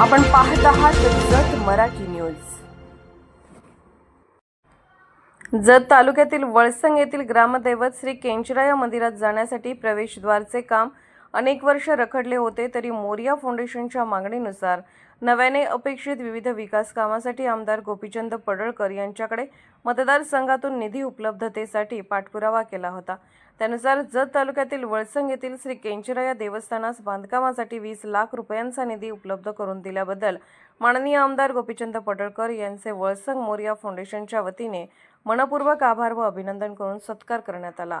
आपण पाहत आहात जत मराठी न्यूज. जत तालुक्यातील वळसंग येथील ग्रामदैवत श्री केंचराया मंदिरात जाण्यासाठी प्रवेशद्वारचे काम अनेक वर्ष रखडले होते तरी मोरिया फाउंडेशनच्या मागणीनुसार नव्याने अपेक्षित विविध विकास कामासाठी आमदार गोपीचंद पडळकर यांच्याकडे मतदारसंघातून निधी उपलब्धतेसाठी पाठपुरावा केला होता. त्यानुसार जत तालुक्यातील वळसंग येथील श्री केंचराया देवस्थानास बांधकामासाठी वीस लाख रुपयांचा निधी उपलब्ध करून दिल्याबद्दल माननीय आमदार गोपीचंद पडळकर यांचे वळसंग मोरिया फाउंडेशनच्या वतीने मनपूर्वक आभार व अभिनंदन करून सत्कार करण्यात आला.